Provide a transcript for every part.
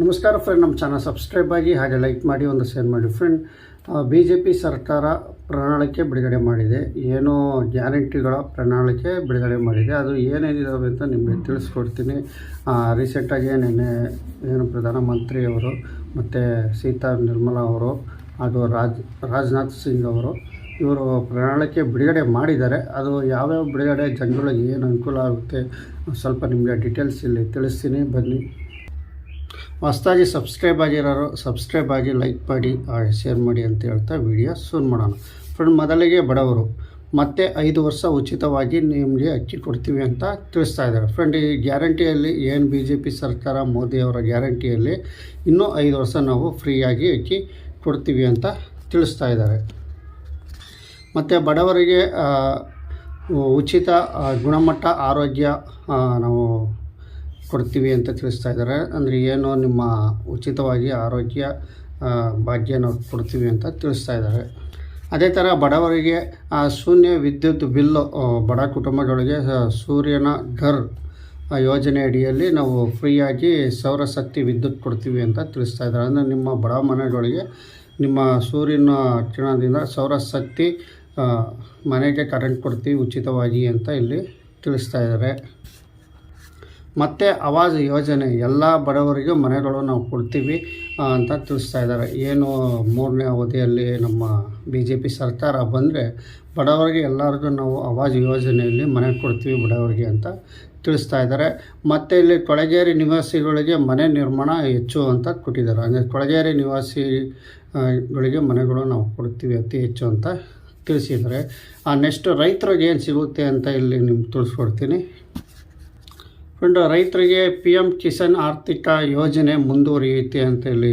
ನಮಸ್ಕಾರ ಫ್ರೆಂಡ್ ನಮ್ಮ channel subscribe ಆಗಿ ಹಾಗೆ ಲೈಕ್ ಮಾಡಿ, ಒಂದು ಶೇರ್ ಮಾಡಿ. ಫ್ರೆಂಡ್ ಬಿ ಜೆ ಪಿ ಸರ್ಕಾರ ಪ್ರಣಾಳಿಕೆ ಬಿಡುಗಡೆ ಮಾಡಿದೆ. ಏನೋ ಗ್ಯಾರಂಟಿಗಳ ಪ್ರಣಾಳಿಕೆ ಬಿಡುಗಡೆ ಮಾಡಿದೆ. ಅದು ಏನೇನಿದ್ದಾವೆ ಅಂತ ನಿಮಗೆ ತಿಳಿಸ್ಕೊಡ್ತೀನಿ. ರೀಸೆಂಟಾಗಿ ನಿನ್ನೆ ಏನು ಪ್ರಧಾನಮಂತ್ರಿಯವರು ಮತ್ತು ಸೀತಾ ನಿರ್ಮಲಾ ಅವರು, ಅದು ರಾಜ್, ರಾಜನಾಥ್ ಸಿಂಗ್ ಅವರು, ಇವರು ಪ್ರಣಾಳಿಕೆ ಬಿಡುಗಡೆ ಮಾಡಿದ್ದಾರೆ. ಅದು ಯಾವ್ಯಾವ ಬಿಡುಗಡೆ, ಜನಗಳಿಗೆ ಏನು ಅನುಕೂಲ ಆಗುತ್ತೆ, ಸ್ವಲ್ಪ ನಿಮಗೆ ಡೀಟೇಲ್ಸ್ ಇಲ್ಲಿ ತಿಳಿಸ್ತೀನಿ. ಬನ್ನಿ. ಹೊಸ್ದಾಗಿ ಸಬ್ಸ್ಕ್ರೈಬ್ ಆಗಿರೋರು ಸಬ್ಸ್ಕ್ರೈಬ್ ಆಗಿ ಲೈಕ್ ಮಾಡಿ ಶೇರ್ ಮಾಡಿ ಅಂತ ಹೇಳ್ತಾ ವಿಡಿಯೋ ಶುರು ಮಾಡೋಣ. ಫ್ರೆಂಡ್, ಮೊದಲಿಗೆ ಬಡವರು. ಮತ್ತೆ ಐದು ವರ್ಷ ಉಚಿತವಾಗಿ ನಿಮಗೆ ಅಕ್ಕಿ ಕೊಡ್ತೀವಿ ಅಂತ ತಿಳಿಸ್ತಾ ಇದ್ದಾರೆ. ಫ್ರೆಂಡ್, ಈ ಗ್ಯಾರಂಟಿಯಲ್ಲಿ ಏನು ಬಿ ಜೆ ಪಿ ಸರ್ಕಾರ, ಮೋದಿಯವರ ಗ್ಯಾರಂಟಿಯಲ್ಲಿ ಇನ್ನೂ ಐದು ವರ್ಷ ನಾವು ಫ್ರೀಯಾಗಿ ಅಕ್ಕಿ ಕೊಡ್ತೀವಿ ಅಂತ ತಿಳಿಸ್ತಾ ಇದ್ದಾರೆ. ಮತ್ತು ಬಡವರಿಗೆ ಉಚಿತ ಗುಣಮಟ್ಟ, ಆರೋಗ್ಯ ನಾವು ಕೊಡ್ತೀವಿ ಅಂತ ತಿಳಿಸ್ತಾ ಇದ್ದಾರೆ. ಅಂದರೆ ಏನು ನಿಮ್ಮ ಉಚಿತವಾಗಿ ಆರೋಗ್ಯ ಭಾಗ್ಯ ಕೊಡ್ತೀವಿ ಅಂತ ತಿಳಿಸ್ತಾ ಇದ್ದಾರೆ. ಅದೇ ಥರ ಬಡವರಿಗೆ ಆ, ಶೂನ್ಯ ವಿದ್ಯುತ್ ಬಿಲ್ಲು ಬಡ ಕುಟುಂಬಗಳಿಗೆ ಸೂರ್ಯನ ಘರ್ ಯೋಜನೆ ಅಡಿಯಲ್ಲಿ ನಾವು ಫ್ರೀಯಾಗಿ ಸೌರಶಕ್ತಿ ವಿದ್ಯುತ್ ಕೊಡ್ತೀವಿ ಅಂತ ತಿಳಿಸ್ತಾ ಇದ್ದಾರೆ. ಅಂದರೆ ನಿಮ್ಮ ಬಡ ಮನೆಗಳಿಗೆ ನಿಮ್ಮ ಸೂರ್ಯನ ಕಿರಣದಿಂದ ಸೌರಶಕ್ತಿ ಮನೆಗೆ ಕರೆಂಟ್ ಕೊಡ್ತೀವಿ ಉಚಿತವಾಗಿ ಅಂತ ಇಲ್ಲಿ ತಿಳಿಸ್ತಾ ಇದ್ದಾರೆ. ಮತ್ತು ಆವಾಜ್ ಯೋಜನೆ, ಎಲ್ಲ ಬಡವರಿಗೂ ಮನೆಗಳು ನಾವು ಕೊಡ್ತೀವಿ ಅಂತ ತಿಳಿಸ್ತಾ ಇದ್ದಾರೆ. ಏನು ಮೂರನೇ ಅವಧಿಯಲ್ಲಿ ನಮ್ಮ ಬಿ ಜೆ ಪಿ ಸರ್ಕಾರ ಬಂದರೆ ಬಡವರಿಗೆ ಎಲ್ಲರಿಗೂ ನಾವು ಆವಾಜ್ ಯೋಜನೆಯಲ್ಲಿ ಮನೆ ಕೊಡ್ತೀವಿ ಬಡವರಿಗೆ ಅಂತ ತಿಳಿಸ್ತಾ ಇದ್ದಾರೆ. ಮತ್ತು ಇಲ್ಲಿ ಕೊಳಗೇರಿ ನಿವಾಸಿಗಳಿಗೆ ಮನೆ ನಿರ್ಮಾಣ ಹೆಚ್ಚು ಅಂತ ಕೊಟ್ಟಿದ್ದಾರೆ. ಅಂದರೆ ಕೊಳಗೇರಿ ನಿವಾಸಿಗಳಿಗೆ ಮನೆಗಳು ನಾವು ಕೊಡ್ತೀವಿ ಅತಿ ಹೆಚ್ಚು ಅಂತ ತಿಳಿಸಿದರೆ ಆ ನೆಕ್ಸ್ಟ್ ರೈತರಿಗೆ ಏನು ಸಿಗುತ್ತೆ ಅಂತ ಇಲ್ಲಿ ನಿಮ್ಗೆ ತಿಳಿಸ್ಕೊಡ್ತೀನಿ. ಫ್ರೆಂಡ್ ರೈತರಿಗೆ ಪಿ ಎಂ ಕಿಸಾನ್ ಆರ್ಥಿಕ ಯೋಜನೆ ಮುಂದುವರಿಯುತ್ತೆ ಅಂತ ಇಲ್ಲಿ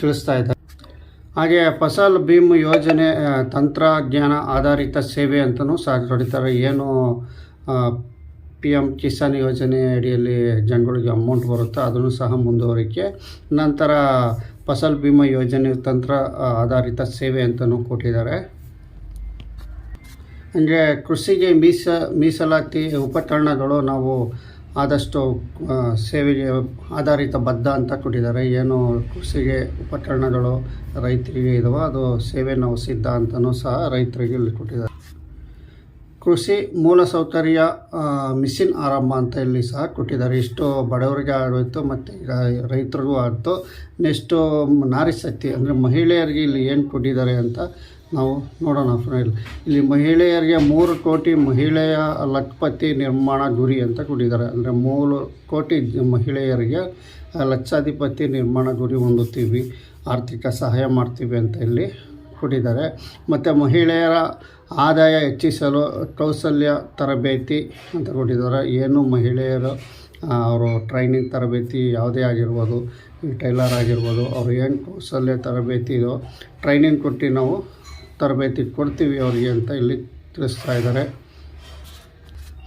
ತಿಳಿಸ್ತಾ ಇದ್ದಾರೆ. ಹಾಗೆ ಫಸಲ್ ಭೀಮ್ ಯೋಜನೆ ತಂತ್ರಜ್ಞಾನ ಆಧಾರಿತ ಸೇವೆ ಅಂತಲೂ ಸಹ ಹೊಡಿತಾರೆ ಏನು ಪಿ ಎಂ ಕಿಸಾನ್ ಯೋಜನೆ ಅಡಿಯಲ್ಲಿ ಜನಗಳಿಗೆ ಅಮೌಂಟ್ ಬರುತ್ತೋ, ಅದನ್ನು ಸಹ ಮುಂದುವರಿಕೆ. ನಂತರ ಫಸಲ್ ಭೀಮಾ ಯೋಜನೆ ತಂತ್ರ ಆಧಾರಿತ ಸೇವೆ ಅಂತಲೂ ಕೊಟ್ಟಿದ್ದಾರೆ. ಅಂದರೆ ಕೃಷಿಗೆ ಮೀಸ, ಮೀಸಲಾತಿ ಉಪಕರಣಗಳು ನಾವು ಆದಷ್ಟು ಸೇವೆಗೆ ಆಧಾರಿತ ಬದ್ಧ ಅಂತ ಕೊಟ್ಟಿದ್ದಾರೆ. ಏನು ಕೃಷಿಗೆ ಉಪಕರಣಗಳು ರೈತರಿಗೆ ಇದಾವೋ ಅದು ಸೇವೆ ನಾವು ಸಿದ್ಧ ಅಂತಲೂ ಸಹ ರೈತರಿಗೆ ಇಲ್ಲಿ ಕೊಟ್ಟಿದ್ದಾರೆ. ಕೃಷಿ ಮೂಲಸೌಕರ್ಯ ಮಿಷಿನ್ ಆರಂಭ ಅಂತ ಇಲ್ಲಿ ಸಹ ಕೊಟ್ಟಿದ್ದಾರೆ. ಇಷ್ಟು ಬಡವರಿಗೆ ಆಗೋಯ್ತು, ಮತ್ತು ಈಗ ರೈತರಿಗೂ ಆಯಿತು. ನೆಕ್ಸ್ಟು ನಾರಿ ಶಕ್ತಿ ಅಂದರೆ ಮಹಿಳೆಯರಿಗೆ ಇಲ್ಲಿ ಏನು ಕೊಟ್ಟಿದ್ದಾರೆ ಅಂತ ನಾವು ನೋಡೋಣ ಇಲ್ಲಿ ಮಹಿಳೆಯರಿಗೆ ಮೂರು ಕೋಟಿ ಮಹಿಳೆಯ ಲಖಪತಿ ನಿರ್ಮಾಣ ಗುರಿ ಅಂತ ಕೊಟ್ಟಿದ್ದಾರೆ. ಅಂದರೆ ಮೂರು ಕೋಟಿ ಮಹಿಳೆಯರಿಗೆ ಲಕ್ಷಾಧಿಪತಿ ನಿರ್ಮಾಣ ಗುರಿ ಹೊಂದುತ್ತೀವಿ. ಆರ್ಥಿಕ ಸಹಾಯ ಮಾಡ್ತೀವಿ ಅಂತ ಇಲ್ಲಿ ಕೊಟ್ಟಿದ್ದಾರೆ. ಮತ್ತು ಮಹಿಳೆಯರ ಆದಾಯ ಹೆಚ್ಚಿಸಲು ಕೌಶಲ್ಯ ತರಬೇತಿ ಅಂತ ಕೊಟ್ಟಿದ್ದಾರೆ. ಏನು ಮಹಿಳೆಯರು ಅವರು ಟ್ರೈನಿಂಗ್ ತರಬೇತಿ ಯಾವುದೇ ಆಗಿರ್ಬೋದು ಟೈಲರ್ ಆಗಿರ್ಬೋದು, ಅವರು ಏನು ಕೌಶಲ್ಯ ತರಬೇತಿ ಇದೋ ಟ್ರೈನಿಂಗ್ ಕೊಟ್ಟು ನಾವು ತರಬೇತಿ ಕೊಡ್ತೀವಿ ಅವರಿಗೆ ಅಂತ ಇಲ್ಲಿ ತಿಳಿಸ್ತಾ ಇದ್ದಾರೆ.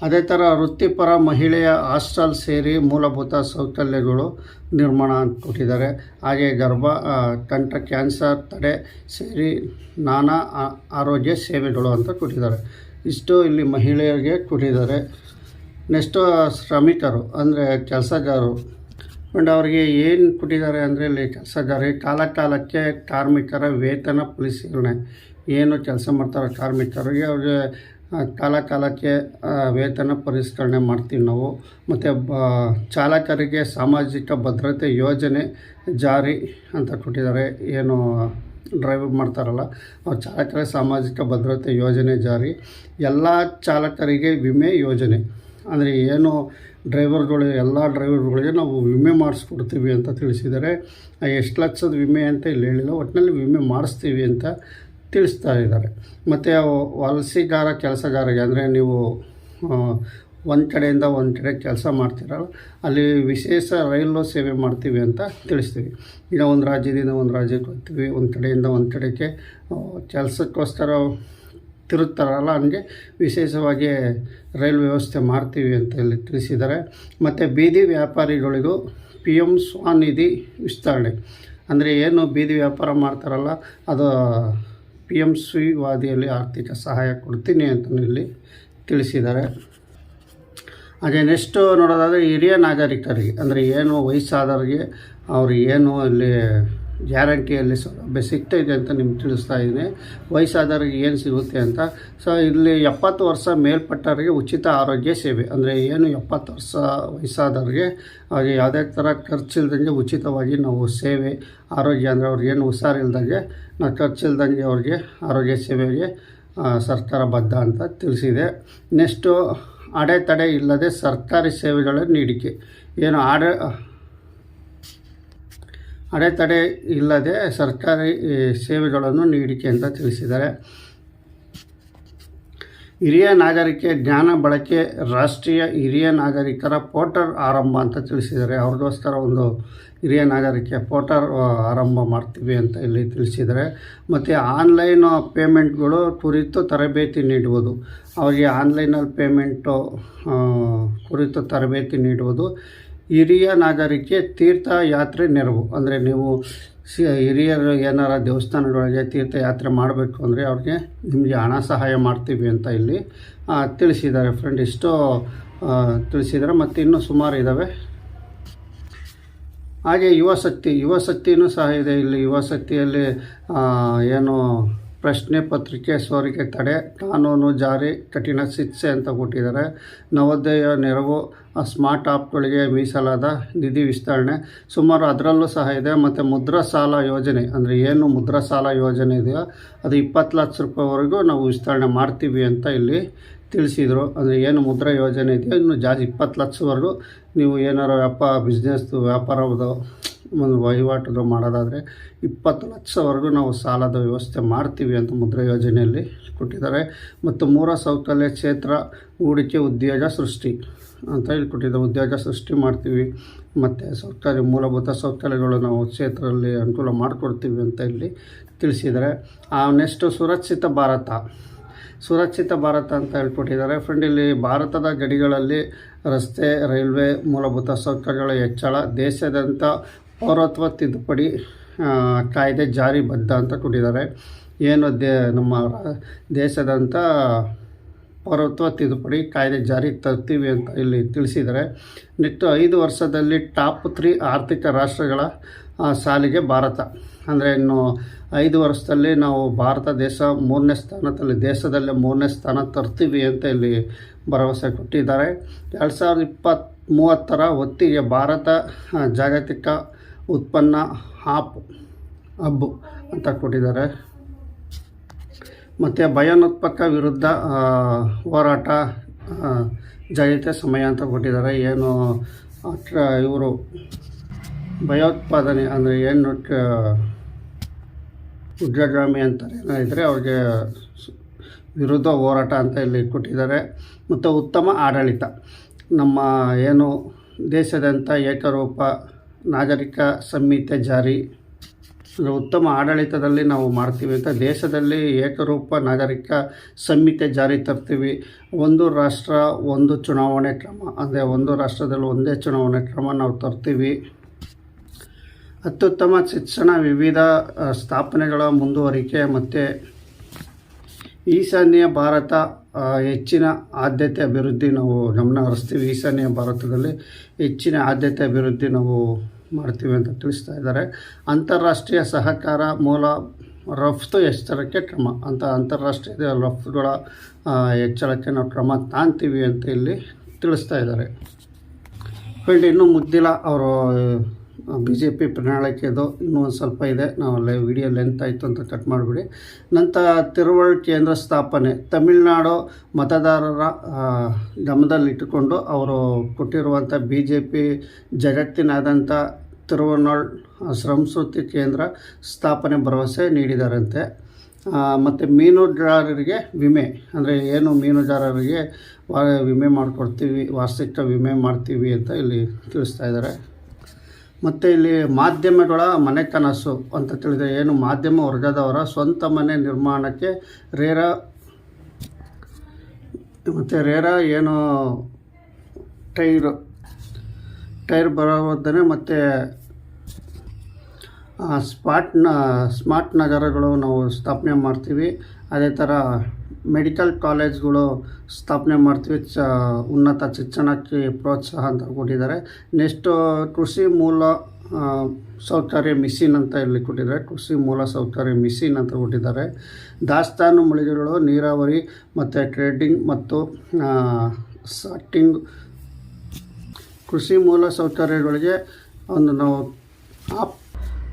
ಅದೇ ಥರ ವೃತ್ತಿಪರ ಮಹಿಳೆಯ ಹಾಸ್ಟೆಲ್ ಸೇರಿ ಮೂಲಭೂತ ಸೌಕರ್ಯಗಳು ನಿರ್ಮಾಣ ಅಂತ ಕೊಟ್ಟಿದ್ದಾರೆ. ಹಾಗೆ ಗರ್ಭ ಕಂಠ ಕ್ಯಾನ್ಸರ್ ತಡೆ ಸೇರಿ ನಾನಾ ಆರೋಗ್ಯ ಸೇವೆಗಳು ಅಂತ ಕೊಟ್ಟಿದ್ದಾರೆ. ಇಷ್ಟು ಇಲ್ಲಿ ಮಹಿಳೆಯರಿಗೆ ಕೊಟ್ಟಿದ್ದಾರೆ. ನೆಕ್ಸ್ಟು, ಶ್ರಮಿಕರು, ಅಂದರೆ ಕೆಲಸಗಾರರು. ಅಂಡ್ ಅವರಿಗೆ ಏನು ಕೊಟ್ಟಿದ್ದಾರೆ ಅಂದರೆ ಇಲ್ಲಿ ಕೆಲಸಗಾರಿ ಕಾಲ ಕಾಲಕ್ಕೆ ಕಾರ್ಮಿಕರ ವೇತನ ಪರಿಶೀಲನೆ ಏನು ಕೆಲಸ ಮಾಡ್ತಾರೆ ಕಾರ್ಮಿಕರಿಗೆ ಅವ್ರಿಗೆ ಕಾಲ ಕಾಲಕ್ಕೆ ವೇತನ ಪರಿಷ್ಕರಣೆ ಮಾಡ್ತೀವಿ ನಾವು. ಮತ್ತು ಬ ಚಾಲಕರಿಗೆ ಸಾಮಾಜಿಕ ಭದ್ರತೆ ಯೋಜನೆ ಜಾರಿ ಅಂತ ಕೊಟ್ಟಿದ್ದಾರೆ. ಏನು ಡ್ರೈವ್ ಮಾಡ್ತಾರಲ್ಲ, ಅವ್ರ ಚಾಲಕರ ಸಾಮಾಜಿಕ ಭದ್ರತೆ ಯೋಜನೆ ಜಾರಿ. ಎಲ್ಲ ಚಾಲಕರಿಗೆ ವಿಮೆ ಯೋಜನೆ. ಅಂದರೆ ಏನು, ಡ್ರೈವರ್ಗಳು, ಎಲ್ಲ ಡ್ರೈವರ್ಗಳಿಗೆ ನಾವು ವಿಮೆ ಮಾಡಿಸ್ಕೊಡ್ತೀವಿ ಅಂತ ತಿಳಿಸಿದ್ದಾರೆ. ಎಷ್ಟು ಲಕ್ಷದ ವಿಮೆ ಅಂತ ಇಲ್ಲಿ ಹೇಳಿಲ್ಲ. ಒಟ್ಟಿನಲ್ಲಿ ವಿಮೆ ಮಾಡಿಸ್ತೀವಿ ಅಂತ ತಿಳಿಸ್ತಾ ಇದ್ದಾರೆ ಮತ್ತು ವಲಸಿಗಾರ ಕೆಲಸಗಾರರಿಗೆ ಅಂದರೆ ನೀವು ಒಂದು ಕಡೆಯಿಂದ ಒಂದು ಕಡೆ ಕೆಲಸ ಮಾಡ್ತೀರಲ್ಲ ಅಲ್ಲಿ ವಿಶೇಷ ರೈಲು ಸೇವೆ ಮಾಡ್ತೀವಿ ಅಂತ ತಿಳಿಸ್ತೀವಿ. ಈಗ ಒಂದು ರಾಜ್ಯದಿಂದ ಒಂದು ರಾಜ್ಯಕ್ಕೆ ಹೋಗ್ತೀವಿ, ಒಂದು ಕಡೆಯಿಂದ ಒಂದು ಕಡೆಗೆ ಕೆಲಸಕ್ಕೋಸ್ಕರ ತಿರುತ್ತಾರಲ್ಲ ಹಂಗೆ ವಿಶೇಷವಾಗಿ ರೈಲು ವ್ಯವಸ್ಥೆ ಮಾಡ್ತೀವಿ ಅಂತ ಇಲ್ಲಿ ತಿಳಿಸಿದ್ದಾರೆ. ಮತ್ತು ಬೀದಿ ವ್ಯಾಪಾರಿಗಳಿಗೂ ಪಿ ಎಂ ಸ್ವಾನಿಧಿ ವಿಸ್ತರಣೆ. ಅಂದರೆ ಏನು ಬೀದಿ ವ್ಯಾಪಾರ ಮಾಡ್ತಾರಲ್ಲ, ಅದು ಪಿ ಎಂ ವಾದಿಯಲ್ಲಿ ಆರ್ಥಿಕ ಸಹಾಯ ಕೊಡ್ತೀನಿ ಅಂತ ಇಲ್ಲಿ ತಿಳಿಸಿದ್ದಾರೆ. ಹಾಗೆ ನೆಕ್ಸ್ಟು ನೋಡೋದಾದರೆ ಹಿರಿಯ ನಾಗರಿಕರಿಗೆ, ಅಂದರೆ ಏನು ವಯಸ್ಸಾದವ್ರಿಗೆ, ಅವರು ಏನು ಅಲ್ಲಿ ಗ್ಯಾರಂಟಿಯಲ್ಲಿ ಸೌಲಭ್ಯ ಸಿಗ್ತಾ ಇದೆ ಅಂತ ನಿಮ್ಗೆ ತಿಳಿಸ್ತಾ ಇದ್ದೀನಿ. ವಯಸ್ಸಾದವ್ರಿಗೆ ಏನು ಸಿಗುತ್ತೆ ಅಂತ. ಸೊ ಇಲ್ಲಿ ಎಪ್ಪತ್ತು ವರ್ಷ ಮೇಲ್ಪಟ್ಟವರಿಗೆ ಉಚಿತ ಆರೋಗ್ಯ ಸೇವೆ. ಅಂದರೆ ಏನು ಎಪ್ಪತ್ತು ವರ್ಷ ವಯಸ್ಸಾದವ್ರಿಗೆ ಅವ್ರಿಗೆ ಯಾವುದೇ ಥರ ಖರ್ಚಿಲ್ದಂಗೆ ಉಚಿತವಾಗಿ ನಾವು ಸೇವೆ, ಆರೋಗ್ಯ ಅಂದರೆ ಅವ್ರಿಗೆ ಏನು ಹುಷಾರಿಲ್ದಂಗೆ, ನಾವು ಖರ್ಚಿಲ್ದಂಗೆ ಅವ್ರಿಗೆ ಆರೋಗ್ಯ ಸೇವೆಗೆ ಸರ್ಕಾರ ಬದ್ಧ ಅಂತ ತಿಳಿಸಿದೆ. ನೆಕ್ಸ್ಟು ಅಡೆತಡೆ ಇಲ್ಲದೆ ಸರ್ಕಾರಿ ಸೇವೆಗಳ ನೀಡಿಕೆ. ಏನು ಆಡ ಅಡೆತಡೆ ಇಲ್ಲದೆ ಸರ್ಕಾರಿ ಸೇವೆಗಳನ್ನು ನೀಡಿಕೆ ಅಂತ ತಿಳಿಸಿದ್ದಾರೆ. ಹಿರಿಯ ನಾಗರಿಕ ಜ್ಞಾನ ಬಳಕೆ, ರಾಷ್ಟ್ರೀಯ ಹಿರಿಯ ನಾಗರಿಕರ ಪೋರ್ಟಲ್ ಆರಂಭ ಅಂತ ತಿಳಿಸಿದ್ದಾರೆ. ಅವ್ರಿಗೋಸ್ಕರ ಒಂದು ಹಿರಿಯ ನಾಗರಿಕ ಪೋರ್ಟಲ್ ಆರಂಭ ಮಾಡ್ತೀವಿ ಅಂತ ಇಲ್ಲಿ ತಿಳಿಸಿದ್ದಾರೆ. ಮತ್ತು ಆನ್ಲೈನ್ ಪೇಮೆಂಟ್ಗಳು ಕುರಿತು ತರಬೇತಿ ನೀಡುವುದು. ಅವರಿಗೆ ಆನ್ಲೈನಲ್ಲಿ ಪೇಮೆಂಟು ಕುರಿತು ತರಬೇತಿ ನೀಡುವುದು. ಹಿರಿಯ ನಾಗರಿಕೆ ತೀರ್ಥಯಾತ್ರೆ ನೆರವು. ಅಂದರೆ ನೀವು ಸಿ, ಹಿರಿಯರು ಏನಾರ ದೇವಸ್ಥಾನಗಳಿಗೆ ತೀರ್ಥಯಾತ್ರೆ ಮಾಡಬೇಕು ಅಂದರೆ ಅವ್ರಿಗೆ ನಿಮಗೆ ಹಣ ಸಹಾಯ ಮಾಡ್ತೀವಿ ಅಂತ ಇಲ್ಲಿ ತಿಳಿಸಿದ್ದಾರೆ ಫ್ರೆಂಡ್ ಇಷ್ಟು ತಿಳಿಸಿದ್ದಾರೆ ಮತ್ತು ಇನ್ನೂ ಸುಮಾರು ಇದ್ದಾವೆ ಹಾಗೆ ಯುವ ಸತ್ತಿಯನ ಸಹ ಇದೆ ಇಲ್ಲಿ. ಯುವ ಶಕ್ತಿಯಲ್ಲಿ ಏನು ಪ್ರಶ್ನೆ ಪತ್ರಿಕೆ ಸೋರಿಕೆ ತಡೆ, ಕಾನೂನು ಜಾರಿ, ಕಠಿಣ ಶಿಕ್ಷೆ ಅಂತ ಕೊಟ್ಟಿದ್ದಾರೆ. ನವೋದಯ ನೆರವು ಸ್ಮಾರ್ಟ್ ಆ್ಯಪ್ಗಳಿಗೆ ಮೀಸಲಾದ ನಿಧಿ ವಿಸ್ತರಣೆ. ಸುಮಾರು ಅದರಲ್ಲೂ ಸಹ ಇದೆ. ಮತ್ತು ಮುದ್ರಾ ಸಾಲ ಯೋಜನೆ, ಅಂದರೆ ಏನು ಮುದ್ರಾ ಸಾಲ ಯೋಜನೆ ಇದೆಯೋ, ಅದು ಇಪ್ಪತ್ತು ಲಕ್ಷ ರೂಪಾಯಿವರೆಗೂ ನಾವು ವಿಸ್ತರಣೆ ಮಾಡ್ತೀವಿ ಅಂತ ಇಲ್ಲಿ ತಿಳಿಸಿದರು. ಅಂದರೆ ಏನು ಮುದ್ರಾ ಯೋಜನೆ ಇದೆಯೋ, ಇನ್ನು ಜಾಸ್ತಿ ಇಪ್ಪತ್ತು ಲಕ್ಷವರೆಗೂ ನೀವು ಏನಾರು ವ್ಯಾಪಾರ ಬಿಸ್ನೆಸ್ದು ವ್ಯಾಪಾರದ್ದು ಒಂದು ವಹಿವಾಟು ಮಾಡೋದಾದರೆ ಇಪ್ಪತ್ತು ಲಕ್ಷವರೆಗೂ ನಾವು ಸಾಲದ ವ್ಯವಸ್ಥೆ ಮಾಡ್ತೀವಿ ಅಂತ ಮುದ್ರಾ ಯೋಜನೆಯಲ್ಲಿ ಕೊಟ್ಟಿದ್ದಾರೆ. ಮತ್ತು ಮೂರ ಸೌಕರ್ಯ ಕ್ಷೇತ್ರ ಹೂಡಿಕೆ ಉದ್ಯೋಗ ಸೃಷ್ಟಿ ಅಂತ ಹೇಳಿ ಕೊಟ್ಟಿದ್ದಾರೆ ಉದ್ಯೋಗ ಸೃಷ್ಟಿ ಮಾಡ್ತೀವಿ. ಮತ್ತು ಸೌಕರ್ಯ ಮೂಲಭೂತ ಸೌಕರ್ಯಗಳು ನಾವು ಕ್ಷೇತ್ರದಲ್ಲಿ ಅನುಕೂಲ ಮಾಡಿಕೊಡ್ತೀವಿ ಅಂತ ಇಲ್ಲಿ ತಿಳಿಸಿದ್ದಾರೆ. ಆ ನೆಕ್ಸ್ಟು ಸುರಕ್ಷಿತ ಭಾರತ. ಸುರಕ್ಷಿತ ಭಾರತ ಅಂತ ಹೇಳ್ಕೊಟ್ಟಿದ್ದಾರೆ. ಫ್ರೆಂಡ್ ಇಲ್ಲಿ ಭಾರತದ ಗಡಿಗಳಲ್ಲಿ ರಸ್ತೆ, ರೈಲ್ವೆ ಮೂಲಭೂತ ಸೌಕರ್ಯಗಳ ಹೆಚ್ಚಳ ದೇಶಾದ್ಯಂತ ಪೌರತ್ವ ತಿದ್ದುಪಡಿ ಕಾಯ್ದೆ ಜಾರಿ ಬದ್ಧ ಅಂತ ಕೊಟ್ಟಿದ್ದಾರೆ. ಏನು ದೇ, ನಮ್ಮ ದೇಶದಂಥ ಪೌರತ್ವ ತಿದ್ದುಪಡಿ ಕಾಯ್ದೆ ಜಾರಿ ತರ್ತೀವಿ ಅಂತ ಇಲ್ಲಿ ತಿಳಿಸಿದ್ದಾರೆ. ನೆಟ್ಟು ಐದು ವರ್ಷದಲ್ಲಿ ಟಾಪ್ ತ್ರೀ ಆರ್ಥಿಕ ರಾಷ್ಟ್ರಗಳ ಸಾಲಿಗೆ ಭಾರತ. ಅಂದರೆ ಇನ್ನು ಐದು ವರ್ಷದಲ್ಲಿ ನಾವು ಭಾರತ ದೇಶ ಮೂರನೇ ಸ್ಥಾನದಲ್ಲಿ, ದೇಶದಲ್ಲೇ ಮೂರನೇ ಸ್ಥಾನ ತರ್ತೀವಿ ಅಂತ ಇಲ್ಲಿ ಭರವಸೆ ಕೊಟ್ಟಿದ್ದಾರೆ. ಎರಡು ಸಾವಿರದ ಇಪ್ಪತ್ತ್ ಮೂವತ್ತರ ಹೊತ್ತಿಗೆ ಭಾರತ ಜಾಗತಿಕ ಉತ್ಪನ್ನ ಹಾಪ್ ಹಬ್ಬು ಅಂತ ಕೊಟ್ಟಿದ್ದಾರೆ. ಮತ್ತು ಭಯೋತ್ಪಾದಕ ವಿರುದ್ಧ ಹೋರಾಟ ಜಯತೆ ಸಮಯ ಅಂತ ಕೊಟ್ಟಿದ್ದಾರೆ. ಏನು ಇವರು ಭಯೋತ್ಪಾದನೆ ಅಂದರೆ ಏನು ಉಗ್ರಗಾಮಿ ಅಂತಾರೆ ಏನಾದರೆ ಅವ್ರಿಗೆ ವಿರುದ್ಧ ಹೋರಾಟ ಅಂತ ಇಲ್ಲಿ ಕೊಟ್ಟಿದ್ದಾರೆ. ಮತ್ತು ಉತ್ತಮ ಆಡಳಿತ. ನಮ್ಮ, ಏನು ದೇಶದಂಥ ಏಕರೂಪ ನಾಗರಿಕ ಸಂಹಿತೆ ಜಾರಿ. ಉತ್ತಮ ಆಡಳಿತದಲ್ಲಿ ನಾವು ಮಾಡ್ತೀವಿ ಅಂತ ದೇಶದಲ್ಲಿ ಏಕರೂಪ ನಾಗರಿಕ ಸಂಹಿತೆ ಜಾರಿ ತರ್ತೀವಿ. ಒಂದು ರಾಷ್ಟ್ರ, ಒಂದು ಚುನಾವಣೆ ಕ್ರಮ. ಅಂದರೆ ಒಂದು ರಾಷ್ಟ್ರದಲ್ಲಿ ಒಂದೇ ಚುನಾವಣೆ ಕ್ರಮ ನಾವು ತರ್ತೀವಿ. ಅತ್ಯುತ್ತಮ ಶಿಕ್ಷಣ, ವಿವಿಧ ಸ್ಥಾಪನೆಗಳ ಮುಂದುವರಿಕೆ ಮತ್ತು ಈಶಾನ್ಯ ಭಾರತ ಹೆಚ್ಚಿನ ಆದ್ಯತೆ ಅಭಿವೃದ್ಧಿ ನಾವು ಗಮನ ಹರಿಸ್ತೀವಿ. ಈಶಾನ್ಯ ಭಾರತದಲ್ಲಿ ಹೆಚ್ಚಿನ ಆದ್ಯತೆ ಅಭಿವೃದ್ಧಿ ನಾವು ಮಾಡ್ತೀವಿ ಅಂತ ತಿಳಿಸ್ತಾ ಇದ್ದಾರೆ. ಅಂತಾರಾಷ್ಟ್ರೀಯ ಸಹಕಾರ ಮೂಲ ರಫ್ತು ಎಚ್ಚರಕ್ಕೆ ಕ್ರಮ. ಅಂತ ಅಂತಾರಾಷ್ಟ್ರೀಯ ರಫ್ತುಗಳ ಎಚ್ಚರಕ್ಕೆ ನಾವು ಕ್ರಮ ತಾಂತೀವಿ ಅಂತ ಇಲ್ಲಿ ತಿಳಿಸ್ತಾ ಇದ್ದಾರೆ. ಫ್ರೆಂಡ್ ಇನ್ನೂ ಮುಗ್ದಿಲ್ಲ ಅವರು ಬಿ ಜೆ ಪಿ ಪ್ರಣಾಳಿಕೆದು ಇನ್ನೂ ಒಂದು ಸ್ವಲ್ಪ ಇದೆ. ನಾವು ಲೈ ವಿಡಿಯೋ ಲೆಂತ್ ಆಯಿತು ಅಂತ ಕಟ್ ಮಾಡಿಬಿಡಿ. ನಂತರ ತಿರುವಳ್ ಕೇಂದ್ರ ಸ್ಥಾಪನೆ. ತಮಿಳುನಾಡು ಮತದಾರರ ಗಮನದಲ್ಲಿಟ್ಟುಕೊಂಡು ಅವರು ಕೊಟ್ಟಿರುವಂಥ ಬಿ ಜೆ ಪಿ ಜಗತ್ತಿನಾದ್ಯಂತ ತಿರುವಣ್ಣಾಳ್ ಸಂಸ್ಕೃತಿ ಕೇಂದ್ರ ಸ್ಥಾಪನೆ ಭರವಸೆ ನೀಡಿದಾರಂತೆ. ಮತ್ತು ಮೀನುಗಾರರಿಗೆ ವಿಮೆ, ಅಂದರೆ ಏನು ಮೀನುಗಾರರಿಗೆ ವಾ- ವಿಮೆ ಮಾಡಿಕೊಡ್ತೀವಿ, ವಾರ್ಷಿಕ ವಿಮೆ ಮಾಡ್ತೀವಿ ಅಂತ ಇಲ್ಲಿ ತಿಳಿಸ್ತಾ ಇದ್ದಾರೆ. ಮತ್ತು ಇಲ್ಲಿ ಮಾಧ್ಯಮಗಳ ಮನೆ ಕನಸು ಅಂತ ತಿಳಿದರೆ ಏನು ಮಾಧ್ಯಮ ವರ್ಗದವರ ಸ್ವಂತ ಮನೆ ನಿರ್ಮಾಣಕ್ಕೆ ರೇರ, ಮತ್ತು ರೇರ ಏನು ಟೈರ್ ಟೈರ್ ಬರೋದನ್ನೇ ಮತ್ತು ಸ್ಪಾಟ್ನ, ಸ್ಮಾರ್ಟ್ ನಗರಗಳು ನಾವು ಸ್ಥಾಪನೆ ಮಾಡ್ತೀವಿ. ಅದೇ ಥರ ಮೆಡಿಕಲ್ ಕಾಲೇಜ್ಗಳು ಸ್ಥಾಪನೆ ಮಾಡ್ತೀವಿ. ಚ, ಉನ್ನತ ಶಿಕ್ಷಣಕ್ಕೆ ಪ್ರೋತ್ಸಾಹ ಅಂತ ಕೊಟ್ಟಿದ್ದಾರೆ. ನೆಕ್ಸ್ಟು, ಕೃಷಿ ಮೂಲ ಸೌಕರ್ಯ ಮಿಷಿನ್ ಅಂತ ಇಲ್ಲಿ ಕೊಟ್ಟಿದ್ದಾರೆ. ಕೃಷಿ ಮೂಲ ಸೌಕರ್ಯ ಮಿಷಿನ್ ಅಂತ ಕೊಟ್ಟಿದ್ದಾರೆ. ದಾಸ್ತಾನು ಮಳಿಗೆಗಳು, ನೀರಾವರಿ ಮತ್ತು ಟ್ರೇಡಿಂಗ್ ಮತ್ತು ಸಾರ್ಟಿಂಗ್ ಕೃಷಿ ಮೂಲ ಸೌಕರ್ಯಗಳಿಗೆ ಒಂದು ನಾವು ಆಪ್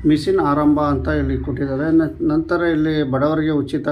ಮಿಷಿನ್ ಆರಂಭ ಅಂತ ಇಲ್ಲಿ ಕೊಟ್ಟಿದ್ದಾರೆ. ನಂತರ ಇಲ್ಲಿ ಬಡವರಿಗೆ ಉಚಿತ